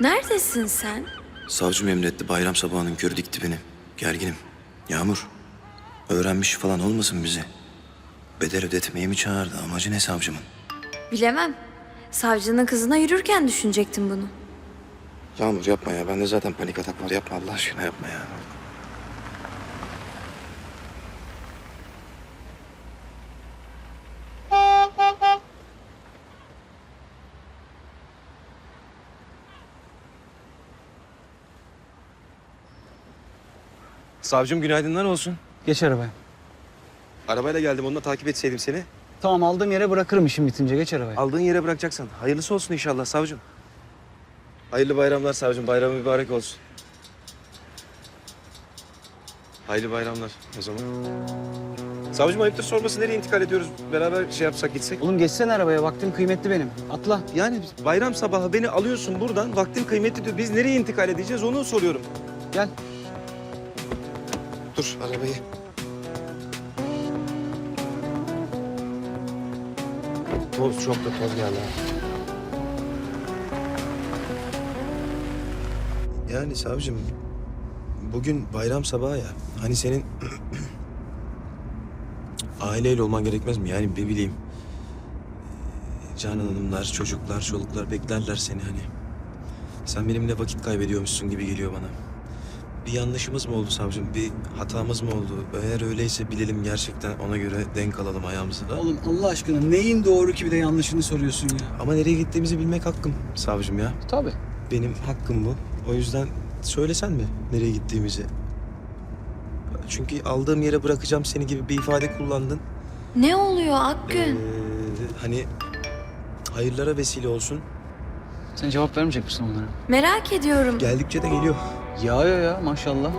Neredesin sen? Savcım emretti bayram sabahının körü dikti beni. Gerginim. Yağmur. Öğrenmiş falan olmasın bizi. Bedel ödetmeye mi çağırdı? Amacı ne savcımın? Bilemem. Savcının kızına yürürken düşünecektim bunu. Yağmur yapma ya. Bende zaten panik atak var. Yapma Allah aşkına yapma ya. Savcım günaydınlar olsun. Geç arabaya. Arabayla geldim. Onunla takip etseydim seni. Tamam aldığım yere bırakırım işim bitince. Geç arabaya. Aldığın yere bırakacaksın. Hayırlısı olsun inşallah savcım. Hayırlı bayramlar savcım. Bayramı mübarek olsun. Hayırlı bayramlar o zaman. Savcım ayıptır sorması nereye intikal ediyoruz? Beraber şey yapsak gitsek. Oğlum geçsene arabaya. Vaktim kıymetli benim. Atla. Yani bayram sabahı beni alıyorsun buradan. Vaktin kıymetli diyor. Biz nereye intikal edeceğiz onu soruyorum. Gel. Dur arabayı. Toz çok da toz geldi Yani savcım bugün bayram sabahı ya. Hani senin aileyle olman gerekmez mi? Yani ne bileyim. Canan hanımlar, çocuklar, çoluklar beklerler seni hani. Sen benimle vakit kaybediyormuşsun gibi geliyor bana. Bir yanlışımız mı oldu savcım? Bir hatamız mı oldu? Eğer öyleyse bilelim gerçekten ona göre denk alalım ayağımızı da. Oğlum Allah aşkına neyin doğru ki bir de yanlışını soruyorsun ya. Ama nereye gittiğimizi bilmek hakkım savcım ya. Tabii. Benim hakkım bu. O yüzden söylesen mi nereye gittiğimizi? Çünkü aldığım yere bırakacağım seni gibi bir ifade kullandın. Ne oluyor Ee, Akgün? hani hayırlara vesile olsun. Sen cevap vermeyecek misin onlara? Merak ediyorum. Geldikçe de geliyor. Yağıyor ya maşallah.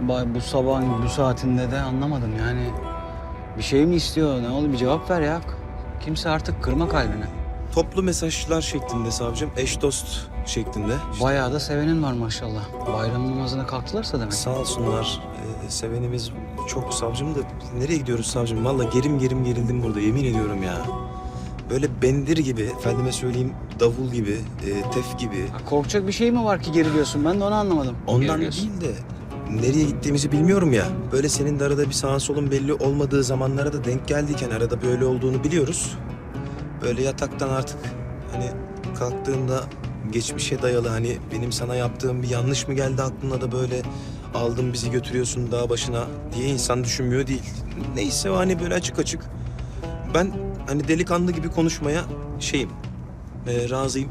Bay bu sabahın bu saatinde de anlamadım yani. Bir şey mi istiyor? Ne oldu? Bir cevap ver ya. Kimse artık kırma kalbini. Toplu mesajlar şeklinde savcım. Eş dost şeklinde. Bayağı da sevenin var maşallah. Bayram namazına kalktılarsa demek. Sağ olsunlar. Ee, sevenimiz çok savcım da nereye gidiyoruz savcım? Vallahi gerim gerim gerildim burada yemin ediyorum ya. Böyle bendir gibi, efendime söyleyeyim davul gibi, e, tef gibi. Ya korkacak bir şey mi var ki geriliyorsun? Ben de onu anlamadım. Ondan değil de nereye gittiğimizi bilmiyorum ya. Böyle senin de arada bir sağın solun belli olmadığı zamanlara da denk geldiyken arada böyle olduğunu biliyoruz. Böyle yataktan artık hani kalktığında geçmişe dayalı hani benim sana yaptığım bir yanlış mı geldi aklına da böyle aldın bizi götürüyorsun dağ başına diye insan düşünmüyor değil. Neyse o hani böyle açık açık. Ben hani delikanlı gibi konuşmaya şeyim, e, razıyım.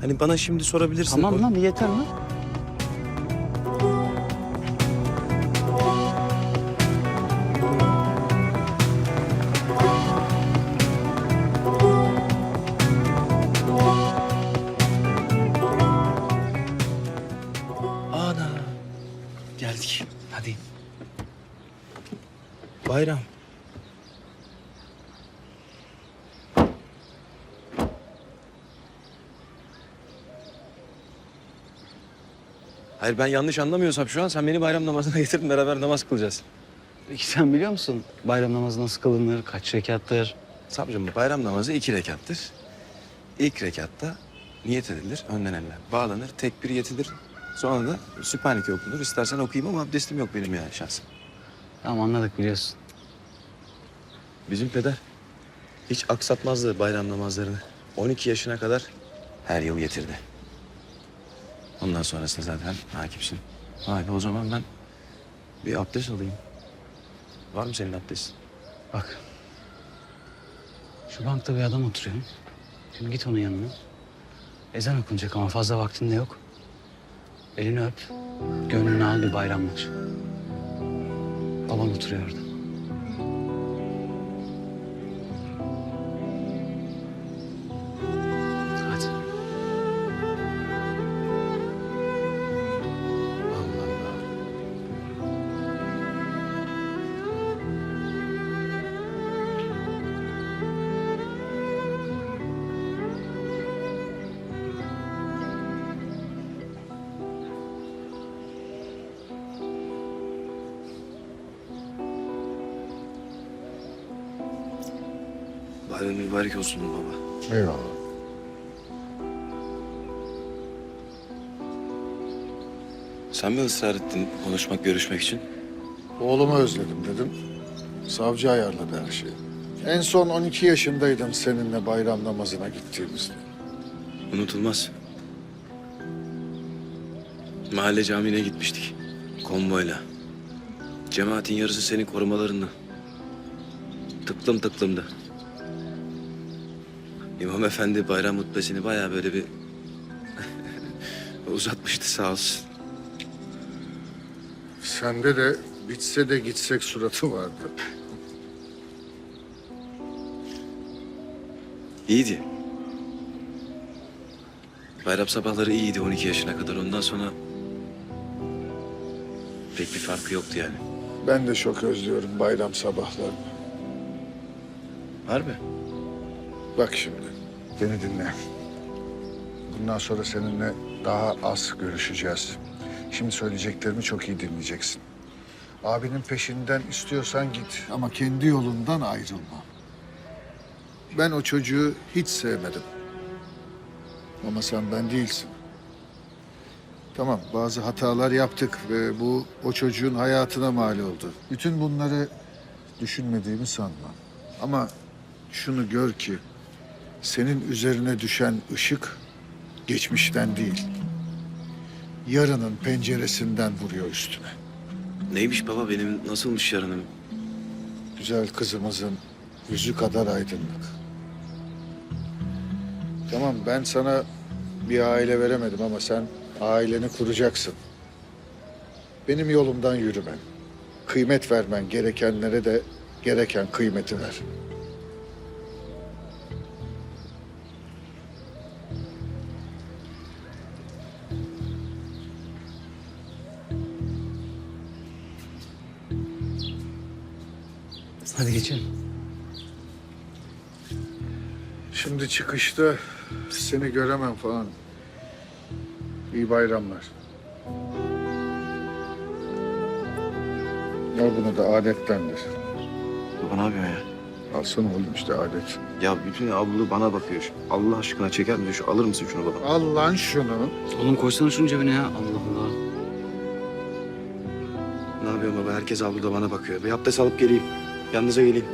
Hani bana şimdi sorabilirsin. Tamam lan yeter lan. Ana. Geldik. Hadi. Bayram. Hayır ben yanlış anlamıyorsam şu an sen beni bayram namazına getirdin beraber namaz kılacağız. Peki sen biliyor musun bayram namazı nasıl kılınır, kaç rekattır? Savcım bayram namazı iki rekattır. İlk rekatta niyet edilir, önden eller bağlanır, tekbir yetilir. Sonra da Sübhaneke okunur. İstersen okuyayım ama abdestim yok benim yani şahsen. Tamam anladık biliyorsun. Bizim peder hiç aksatmazdı bayram namazlarını. 12 yaşına kadar her yıl getirdi. Ondan sonrasında zaten hakimsin. Be o zaman ben bir abdest alayım. Var mı senin abdestin? Bak. Şu bankta bir adam oturuyor. Şimdi git onun yanına. Ezan okunacak ama fazla vaktin de yok. Elini öp. Gönlünü al bir bayramlaş. Baban oturuyor orada. Bayram mübarek olsun baba. Eyvallah. Sen mi ısrar ettin konuşmak, görüşmek için? Oğlumu özledim dedim. Savcı ayarladı her şeyi. En son 12 yaşındaydım seninle bayram namazına gittiğimizde. Unutulmaz. Mahalle camiine gitmiştik. Konvoyla. Cemaatin yarısı senin korumalarınla. Tıklım tıklımdı. İmam Efendi bayram hutbesini bayağı böyle bir uzatmıştı sağ olsun. Sende de bitse de gitsek suratı vardı. İyiydi. Bayram sabahları iyiydi 12 yaşına kadar. Ondan sonra pek bir farkı yoktu yani. Ben de çok özlüyorum bayram sabahlarını. Harbi. Bak şimdi, beni dinle. Bundan sonra seninle daha az görüşeceğiz. Şimdi söyleyeceklerimi çok iyi dinleyeceksin. Abinin peşinden istiyorsan git ama kendi yolundan ayrılma. Ben o çocuğu hiç sevmedim. Ama sen ben değilsin. Tamam, bazı hatalar yaptık ve bu o çocuğun hayatına mal oldu. Bütün bunları düşünmediğimi sanma. Ama şunu gör ki senin üzerine düşen ışık geçmişten değil, yarının penceresinden vuruyor üstüne. Neymiş baba benim nasılmış yarınım? Güzel kızımızın yüzü kadar aydınlık. Tamam ben sana bir aile veremedim ama sen aileni kuracaksın. Benim yolumdan yürümen, kıymet vermen gerekenlere de gereken kıymeti ver. Hadi geçelim. Şimdi çıkışta seni göremem falan. İyi bayramlar. Al bunu da adettendir. Baba ne yapıyorsun ya? Alsana oğlum işte adet. Ya bütün ablu bana bakıyor. Şu- Allah aşkına çeker misin? Şu, alır mısın şunu baba? Al lan şunu. Oğlum koysana şunu cebine ya. Allah Allah. Ne yapıyorsun baba? Herkes abluda bana bakıyor. Bir abdest alıp geleyim. Yanınıza geleyim.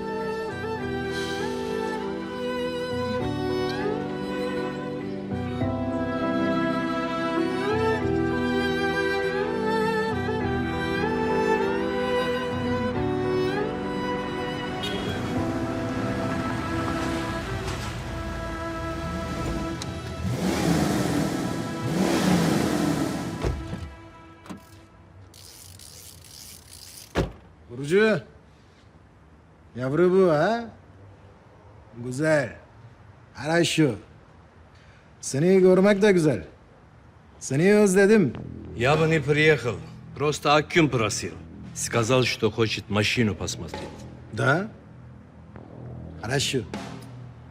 Burcu. Yavru bu ha? Güzel. Хорошо. Seni görmek de güzel. Seni özledim. Я бы не приехал. Просто Аким просил. Сказал, что хочет машину посмотреть. Да? Хорошо.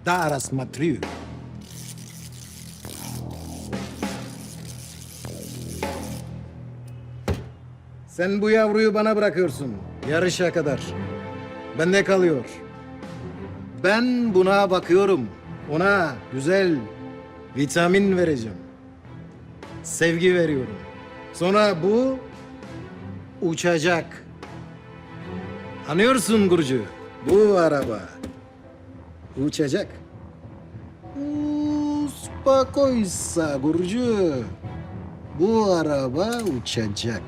Да, рассмотрю. Sen bu yavruyu bana bırakıyorsun. Yarışa kadar. Bende kalıyor. Ben buna bakıyorum. Ona güzel vitamin vereceğim. Sevgi veriyorum. Sonra bu uçacak. Anlıyorsun Gurcu? Bu araba uçacak. Uspokojsa Gurcu. Bu araba uçacak.